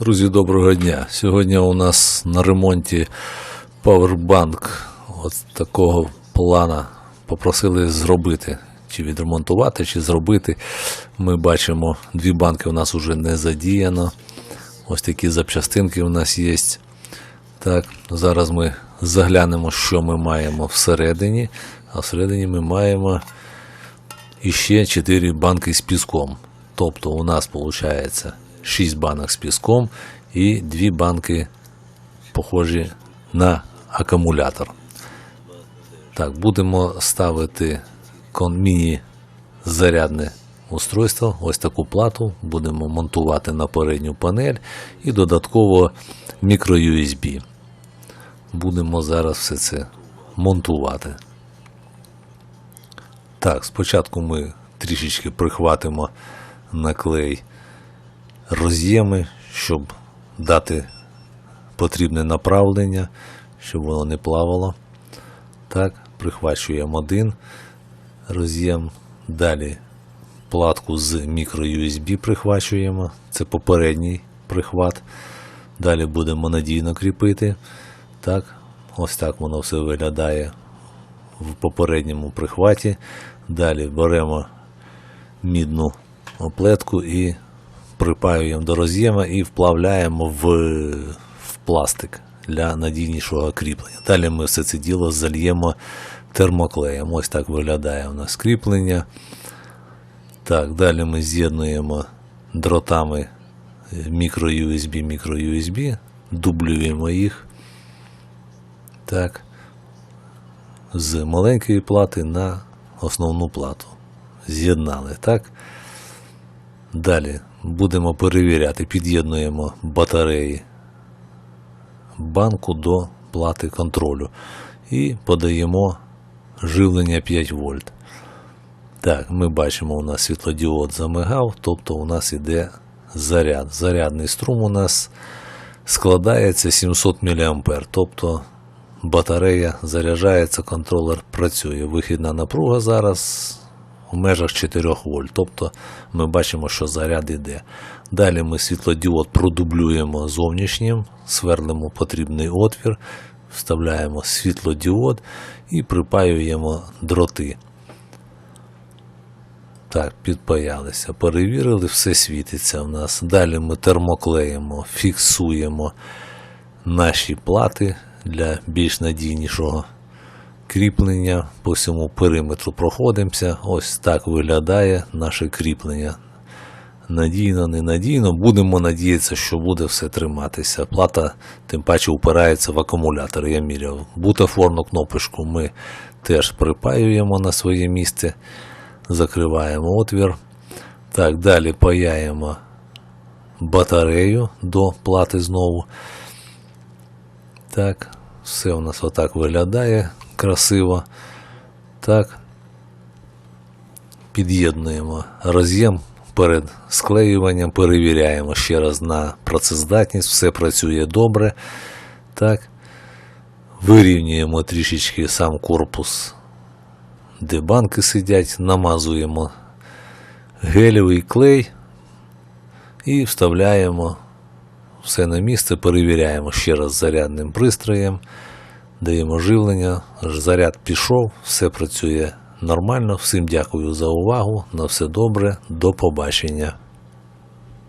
Друзі, доброго дня. Сьогодні у нас на ремонті павербанк от такого плана. Попросили зробити, чи відремонтувати, чи зробити. Ми бачимо, дві банки у нас вже не задіяно. Ось такі запчастинки у нас є. Так, зараз ми заглянемо, що ми маємо всередині. А всередині ми маємо іще 4 банки з піском. Тобто у нас виходить 6 банок з піском і 2 банки похожі на акумулятор. Так, будемо ставити міні-зарядне устройство, ось таку плату, будемо монтувати на передню панель і додатково мікро-USB. Будемо зараз все це монтувати. Так, спочатку ми трішечки прихватимо на клей роз'єми, щоб дати потрібне направлення, щоб воно не плавало. Так, прихвачуємо один роз'єм. Далі платку з мікро-USB прихвачуємо. Це попередній прихват. Далі будемо надійно кріпити. Так, ось так воно все виглядає в попередньому прихваті. Далі беремо мідну оплетку і припаюємо до роз'єма і вплавляємо в, в пластик для надійнішого кріплення. Далі ми все це діло зальємо термоклеєм. Ось так виглядає у нас кріплення. Так, далі ми з'єднуємо дротами мікро-USB, мікро-USB, дублюємо їх. Так з маленької плати на основну плату. З'єднали, так? Далі будемо перевіряти, під'єднуємо батареї банку до плати контролю і подаємо живлення 5 вольт. Так, ми бачимо, у нас світлодіод замигав, тобто у нас іде заряд. Зарядний струм у нас складається 700 мА, тобто батарея заряджається, контролер працює. Вихідна напруга зараз у межах 4 вольт. Тобто ми бачимо, що заряд іде. Далі ми світлодіод продублюємо зовнішнім, сверлимо потрібний отвір, вставляємо світлодіод і припаюємо дроти. Так, підпаялися, перевірили, все світиться в нас. Далі ми термоклеїмо, фіксуємо наші плати для більш надійнішого кріплення. По всьому периметру проходимося. Ось так виглядає наше кріплення. Надійно, ненадійно. Будемо надіятися, що буде все триматися. Плата, тим паче, упирається в акумулятор. Я міряв. Бутафорну кнопочку ми теж припаюємо на своє місце, закриваємо отвір. Так, далі паяємо батарею до плати знову. Так, все у нас отак виглядає красиво. Так. Під'єднуємо роз'єм перед склеюванням, перевіряємо ще раз на працездатність, все працює добре. Так. Вирівнюємо трішечки сам корпус, де банки сидять, намазуємо гелевий клей і вставляємо все на місце, перевіряємо ще раз зарядним пристроєм, даємо живлення, заряд пішов, все працює нормально. Всім дякую за увагу. На все добре, до побачення.